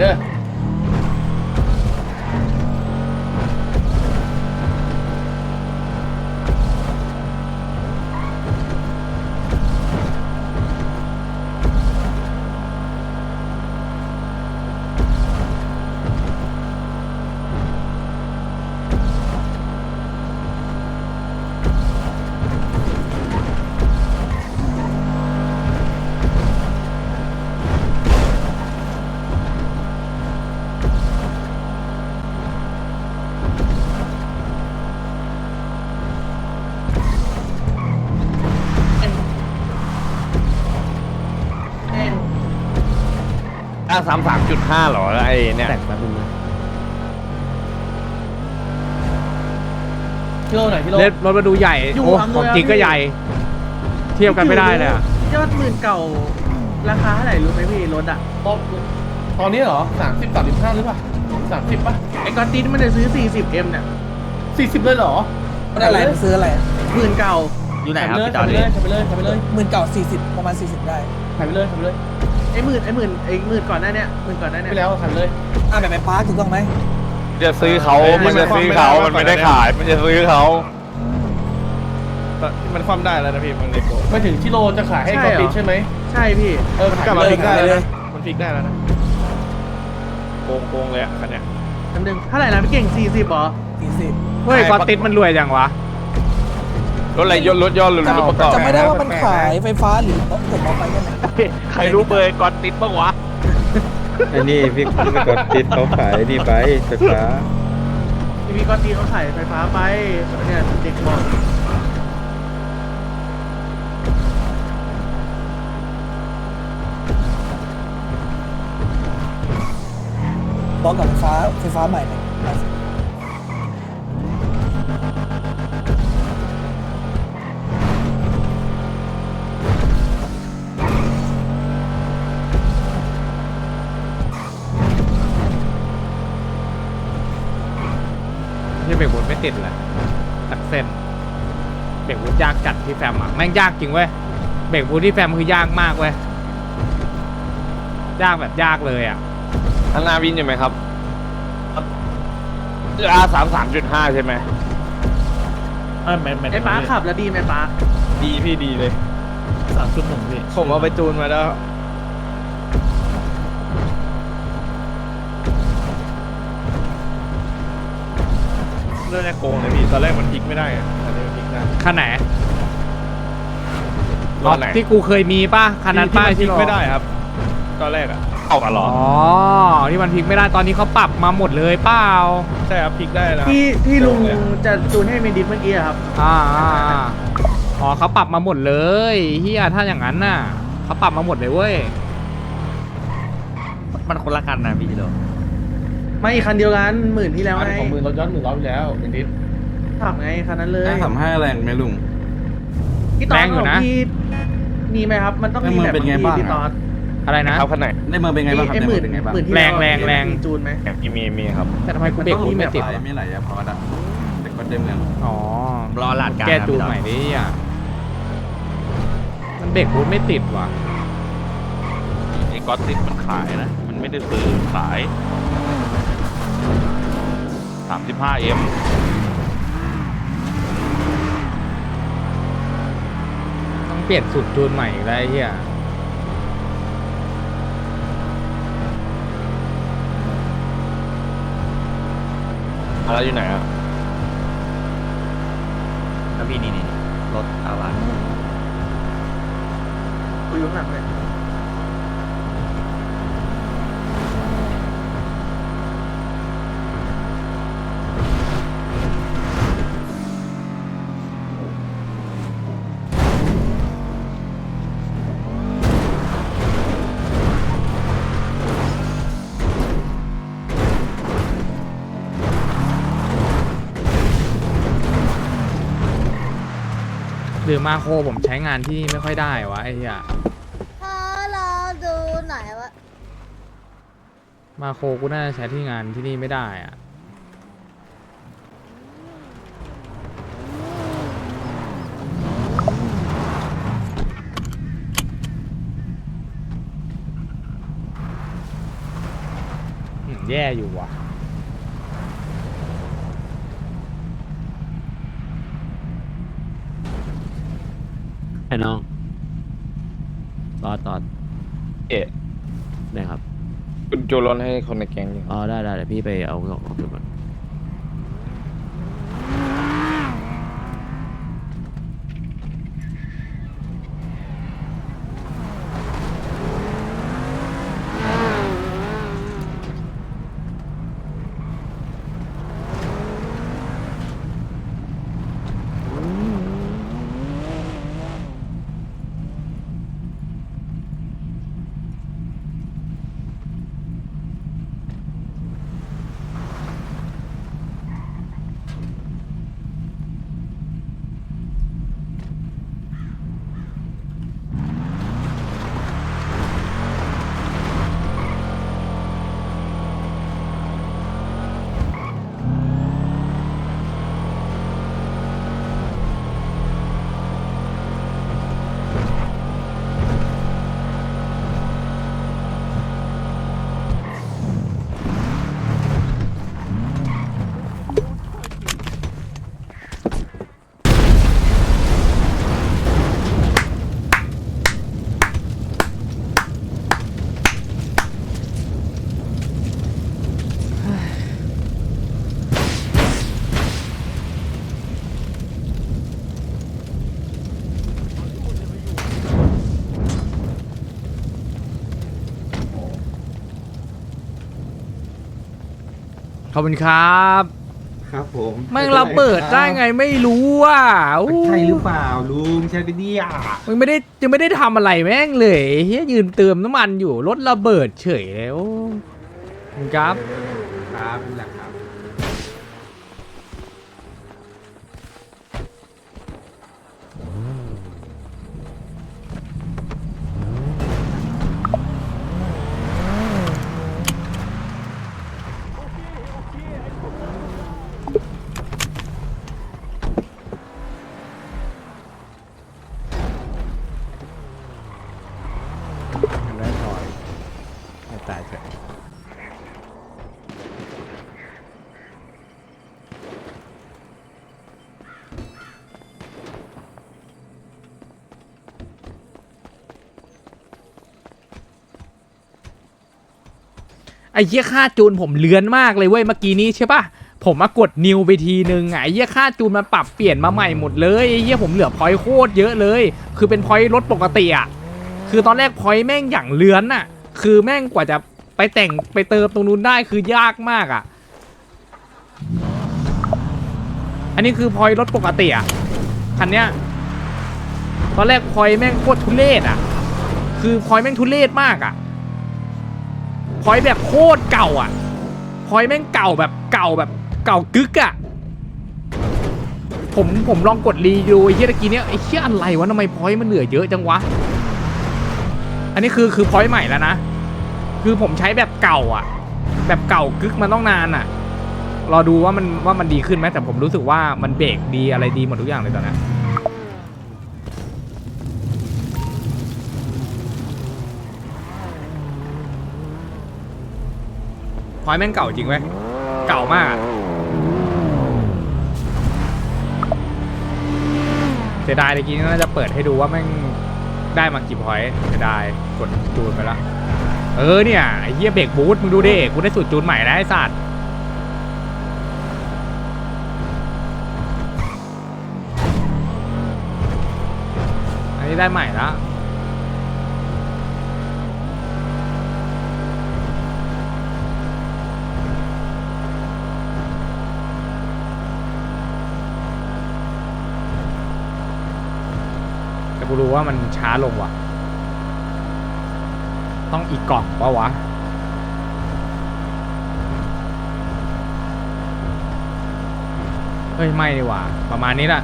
ไห นเด้ออะสามสามจุดห้าหรอไอ้เนี่ย แต่งแป๊บนึงนะกิโลไหนกิโล เล่นรถมาดูใหญ่อยู่โอ้อำนวยของจริงก็พี่ใหญ่ เทียบกันไม่ได้เลยอะยอดหมื่นเก่า ราคาเท่าไหร่รู้ไหมพี่รถอะตอนตอนนี้เหรอสามสิบสามสิบห้าหรือเปล่าสามสิบป่ะไอ้กอตตินมันจะซื้อ 40M เนี่ยสี่สิบเลยเหรอมันอะไรมันซื้ออะไรหมื่นเก่าอยู่ไหนครับพี่ตขาอยนไปนี้เลยขายไปเลยขายไปเลยหมื่นเก่าสี่สิบประมาณสี่สิบได้ขายไปเลยขายไปเลย ไอ้หมื่นไอ้หมื่นไอ้หมื่นก่อนหน้าเนี้ยหมื่นก่อนหน้าเนี้ไปยแล้วขายไปเลยอ่าแบบไปปาร์คถูกต้องไหมจะซื้อเขามันจะซื้อเขามันไม่ได้ขาย มันจะซื้อเขามันคว่ำได้แล้วนะพี่มันเลยโกงไม่ถึงกิโลจะขายให้กอติดใช่ไหมใช่พี่ เออมันขายกลับไปมาเลยพลิกได้ขายไปแล้วเลยนะมันพลิกได้แล้วนะโกงโกงเลยอะคันเนี้ย อันหนึงเท่าไหร่นะพี่เก่ง 40เหรอสี่สิบเฮ้ยกอติดมันรวยจังวะ รถอะไรยนต์รถยนต์หรือรถประกอบจำไม่ได้ว่ามันขายไฟฟ้าหรือรถผมเอาไปยังไงใครรู้เบอร์ก่อนติดบ้างวะไอ้นี่พี่พี่กดติดเขาขายนี่ไปไฟฟ้าพี่พี่กอตตินเขาขายไฟฟ้าไปเนี่ยเด็กบอกบล็อกกับไฟฟ้าไฟฟ้าใหม่เลย ติดเลยสักเส้นเบรกบูทยากจัดที่แฟมอะแม่งยากจริงเว้ยเบรกบูทที่แฟมคือยากมากเว้ยยากแบบยากเลยอะทางนาวินอยู่ไหมครับอ่าสามสามจุดห้าใช่ไหมไอ้ป้าขับแล้วดีไหมป้าดีพี่ดีเลยสามจุดหนึ่งพี่ผมเอาไปจูนมาแล้ว เรื่องแรกโกงเลยพี่ตอนแรกมันพลิกไม่ได้อะอันนี้มันพลิกได้คันไหนรถไหนที่กูเคยมีป่ะคันนั้นป้าที่ที่มันพลิกไม่ได้ครับ ตอนแรกอะเอาตลออ๋ดอที่มันพลิกไม่ได้ตอนนี้เขาปรับมาหมดเลยเปล่าใช่ครับพลิกได้แล้วที่ที่ลุงเร็วเลยจะจูนให้เมดิสเมื่อกี้อะครับ อ่าอ่าอ่าอ๋อเขาปรับมาหมดเลยเฮียถ้าอย่างนั้นน่ะเขาปรับมาหมดเลยเว้ยมันคนละกันนะพี่จิโร่ ไม่คันเดียวกันหมื่นที่แล้วอันไงของมือรถย้อนหนึ่งร้อยอยู่แล้วเป็นดิสขับไงคันนั้นเลยทำให้แรงไหมลุง พี่ตอดของพี่มีไหมครับ มันต้องมีแบบในเมืองเป็นไงพี่บ้าง พี่ตอดอะไรนะ เขาคันไหนในเมืองเป็นไงบ้างครับไอ้ในหเมืมื่อนงเป็นไงบ้างหมื่นที่แรงล้วแรงแรง มีจูนไหม มีมีมีครับ แต่ทำไมกูเบรกบูทไม่ติดไหลวะไม่ไหลอะพอดอะแต่ก็ได้เมืองอ๋อรอหลาดการแก้จูนใหม่ดิอะมันเบรกบูทไม่ติดว่ะไอ้ก๊อตติดมันขายนะ มันไม่ได้ซื้อขาย สามสิบห้าเอ็มต้องเปลี่ยนสูตรจูนใหม่อีกแล้วไอ้เฮียอะไรอยู่ไหนอะแล้วพี่นี่นี่รถอาวานกูอยู่ข้างหลังเลย หรือมาโครผมใช้งานที่นี่ไม่ค่อยได้วะไอ้เฮียพอเราดูหน่อยว่ามาโครกูน่าจะใช้ที่งานที่นี่ไม่ได้อะแย่อยู่ว่ะ น้องตอดตอดเอ๊ะ ได้ครับ คุณโจรนให้คนในแก๊งอยู่อ๋อได้ได้เดี๋ยวพี่ไปเอาของของคืนก่อน ขอบคุณครับครับผมแม่งระเบิดได้ไงไม่รู้อะอู้ใช่หรือเปล่าลุงใช่ไปเนี่ยมึงไม่ได้ยังไม่ได้ทำอะไรแม่งเลยเฮียยืนเติมน้ำมันอยู่รถระเบิดเฉยเลยโอ้ขอบคุณครับครับ อ้เหี้ยค่าจูนผมเลือนมากเลยเว้ยเมื่อกี้นี้ใช่ปะผมมากดนิวไปทีนึงไอ้เหี้ยค่าจูนมันปรับเปลี่ยนมาใหม่หมดเลยไอ้เหี้ยผมเหลือพอยโคตรเยอะเลย คือเป็นพอยรถปกติอะคือตอนแรกพอยแม่งอย่างเลือนน่ะ คือแม่งกว่าจะไปแต่งไปเติมตรงนู้นได้คือยากมากอะ อันนี้คือพอยรถปกติอะคันเนี้ยตอนแรกพอยแม่งโคตรทุเรศอะ คือพอยแม่งทุเรศมากอะ พอยต์แบบโคตรเก่าอะพอยต์แม่งเก่าแบบเก่าแบบเก่ากึกอะผมผมลองกดรีดูไอ้เหี้ยตะกี้เนี้ยไอ้เหี้ยอะไรวะทำไมพอยต์มันเหลือเยอะจังวะ อันนี้คือคือพอยต์ใหม่แล้วนะ คือผมใช้แบบเก่าอะ แบบเก่ากึกมาต้องนานอะ รอดูว่ามันว่ามันดีขึ้นไหมแต่ผมรู้สึกว่ามันเบรกดีอะไรดีหมดทุกอย่างเลยตอนนี้ พอยแม่งเก่าจริงเว้ย เก่ามากอะเสียดายเมื่อกี้น่าจะเปิดให้ดูว่าแม่งได้มากี่พอยเสียดายกดจูนไปละเออเนี่ยไอ้เหี้ยเบรกบูทมึงดูดิกูได้สูตรจูนใหม่แล้วไอ้สัตว์อันนี้ได้ใหม่แล้ว กูรู้ว่ามันช้าลงว่ะ ต้องอีกกล่องปะวะเฮ้ยไม่ดีว่า ประมาณนี้แหละ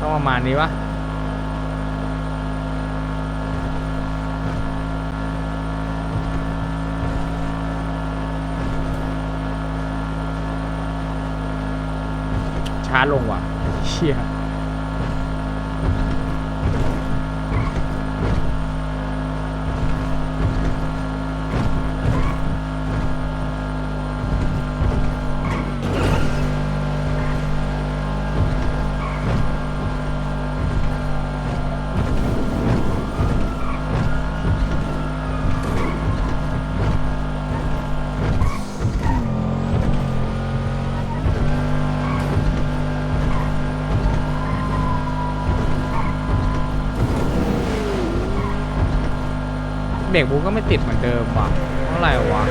ต้องประมาณนี้วะช้าลงว่ะเชี่ย ก็ไม่ติดเหมือนเดิมว่ะเท่าไหร่วะ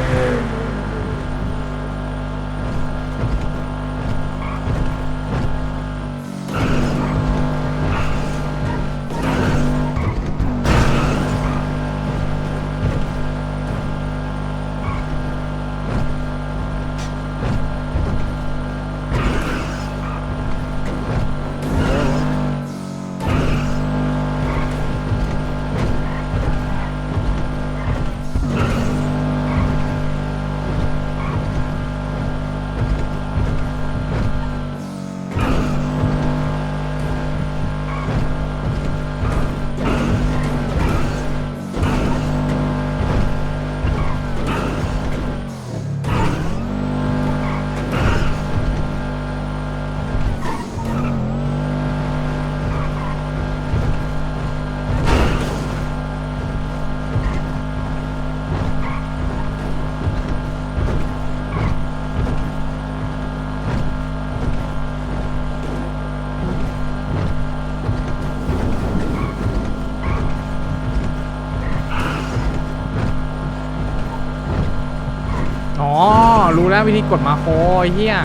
้วิธีกดมาโคอ้เฮีย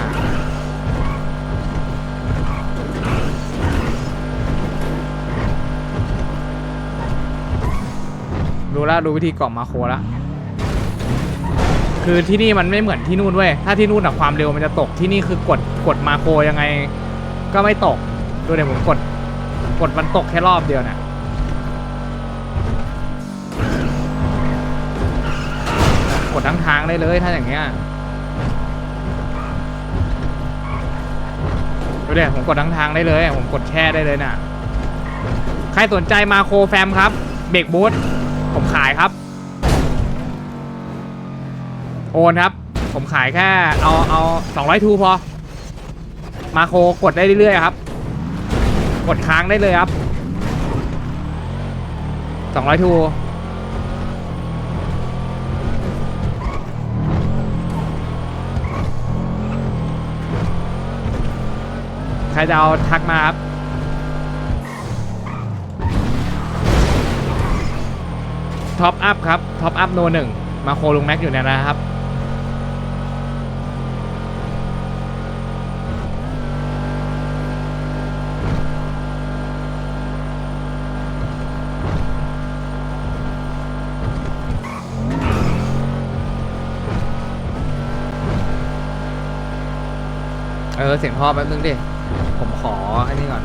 รู้แล้วรู้วิธีกดมาโคแล้วคือที่นี่มันไม่เหมือนที่นู่นเว้ย ถ้าที่นู่นอะความเร็วมันจะตก ที่นี่คือกดกดมาโคยังไง ก็ไม่ตก ดูเดี๋ยวผมกด กดมันตกแค่รอบเดียวเนี่ยกดทั้งทางได้เลยถ้าอย่างเงี้ย เดี๋ยผมกดทั้งทางได้เลย ผมกดแช่ได้เลยน่ะ ใครสนใจมาโคแฟมครับ เบรกบูทผมขายครับ โอนครับ ผมขายแค่เอาเอา200ทูพอ มาโคกดได้เรื่อยๆครับ กดค้างได้เลยครับ200ทูใคร จะเอาทักมาครับท็อปอัพครับท็อปอัพโนหนึ่งมาโคลุงแม็กอยู่เนี่ยนะครับเออเสียงท่อแป๊บนึงดิ ออันนี้ก่อน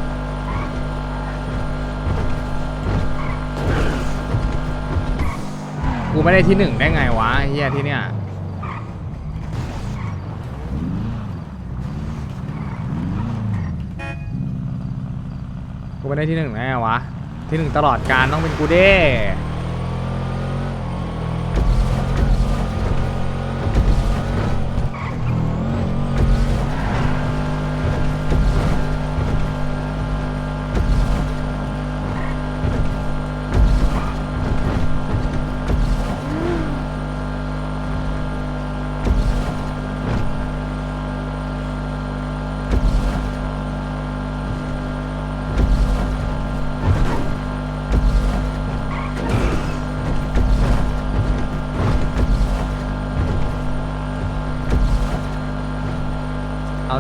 กูไม่ได้ที่หนึ่งได้ไงวะไอ้เฮียที่เนี่ย กูไม่ได้ที่หนึ่งได้ไงวะ ที่หนึ่งตลอดการต้องเป็นกูเด้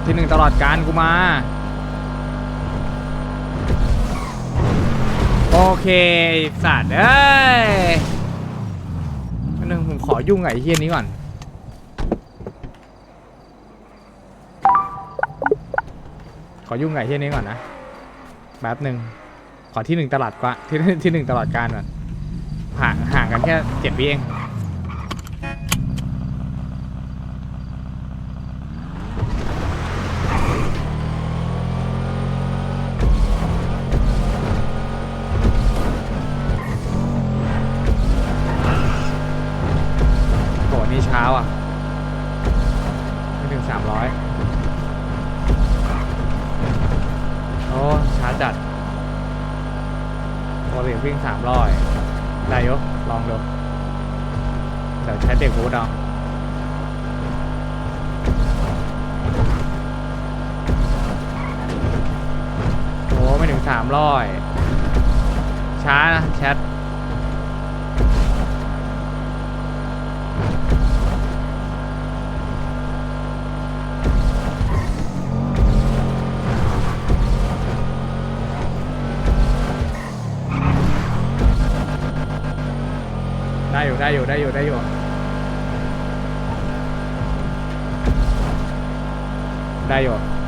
ที่หนึ่งตลอดการกูมา โอเคสัตว์เอ้ยอันนึงผมขอยุ่งไอ้เฮียนี้ก่อนขอยุ่งไอ้เฮียนี้ก่อนนะแป๊บหนึ่งขอที่หนึ่งตลอดกว่าที่ที่หนึ่งตลอดการก่อนห่างห่างกันแค่เจ็ดวิเอง จัดปกติวิ่งสามร้อยได้ยกลองดูเดี๋ยวใช้เด็กบูทเอาโอ้ไม่ถึงสามร้อยช้านะแชท ได้อยู่ได้อยู่ได้อยู่ได้อยู่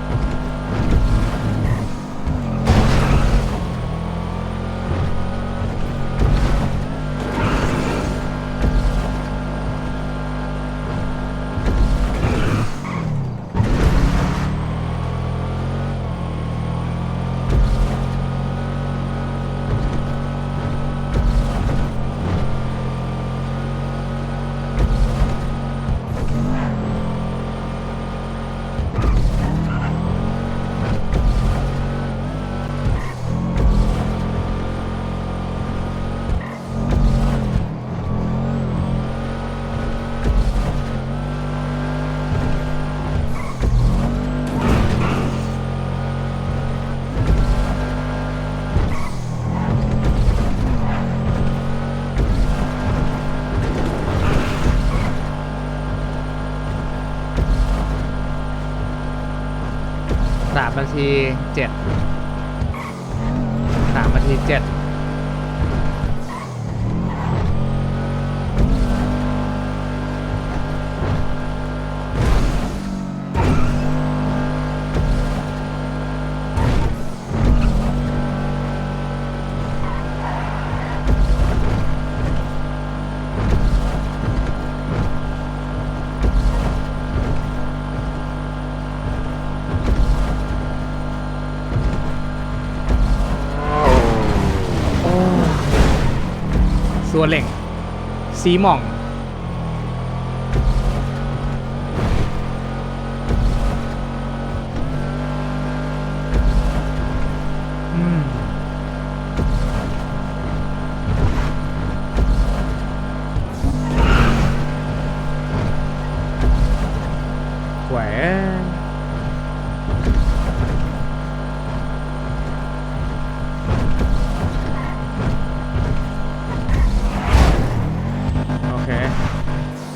สีหม่อง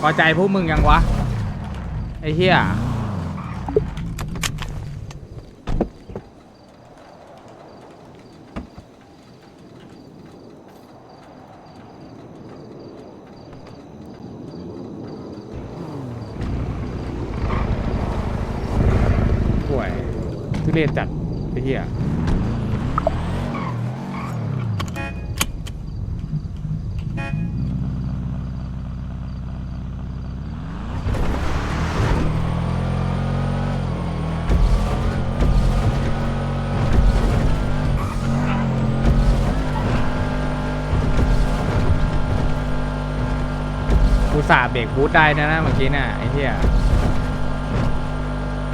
อใจพวกมึงยังวะ ไอ้เหี้ยป่วยทุเรศจัดไอ้เหี้ย สาเบรกบูทได้นะนะเมื่อกี้น่ะไอ้เหี้ย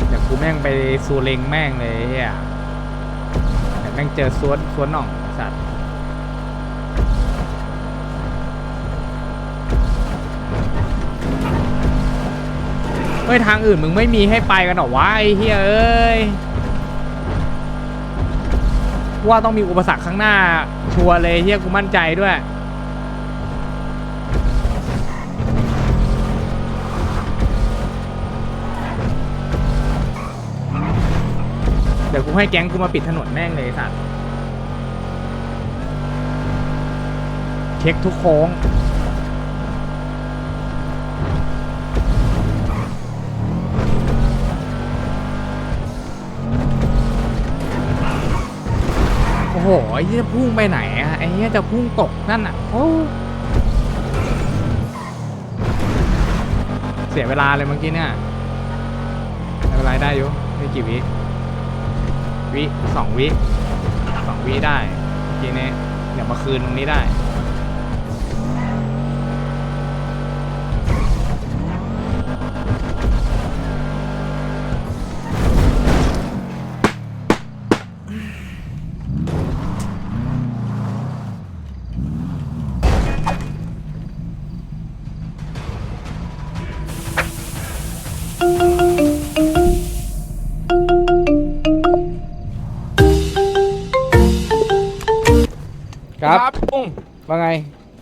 เดี๋ยวกูแม่งไปซูเลงแม่งเลยไอ้เฮียเดี๋ยวแม่งเจอสวนสวนน่องสัตว์เฮ้ยทางอื่นมึงไม่มีให้ไปกันหรอวะไอ้เฮียเอ้ยว่าต้องมีอุปสรรคข้างหน้าชัวร์เลยเฮียกูมั่นใจด้วย เดี๋ยวกูให้แก๊งกูมาปิดถนนแม่งเลยไอ้สัตว์เช็คทุกโค้ง โอ้โห ไอ้เหี้ยพุ่งไปไหนอะไอ้เหี้ยจะพุ่งตกนั่นอะโอ้เสียเวลาเลยเมื่อกี้เนี่ยเป็นไรได้อยู่ไม่กี่วิ วิสองวิสองวิได้ทีนี้เดี๋ยวมาคืนตรงนี้ได้ ครับ ลุงว่าไง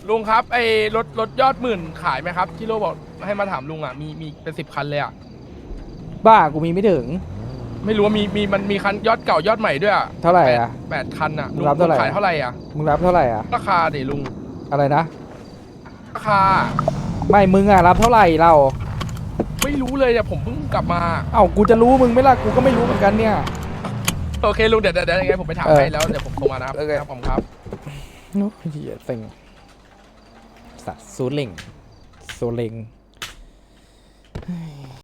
ลุงครับไอ้รถรถยอดหมื่นขายไหมครับที่โลบอกให้มาถามลุงอะมีมีเป็นสิบคันเลยอะบ้ากูมีไม่ถึง ไม่รู้ว่ามีมีมันมีคันยอดเก่ายอดใหม่ด้วยอะเท่าไหร่อะ แปดคันอะลุงรับเท่าไหร่ ขายเท่าไหร่อะมึงรับเท่าไหร่อะ ราคาดิลุงอะไรนะ ราคา ไม่มึงอะรับเท่าไหร่เราไม่รู้เลยเนี่ยผมเพิ่งกลับมา เอ้ากูจะรู้มึงไม่ล่ะกูก็ไม่รู้เหมือนกันเนี่ย โอเคลุงเดี๋ยวเดี๋ยวยังไงผมไปถามเอให้แล้วเดี๋ยวผมโทรมานะครับโอเค ครับผมครับ นอ้เหี้ยเซ็งสัตว์ซูเลงโซเลง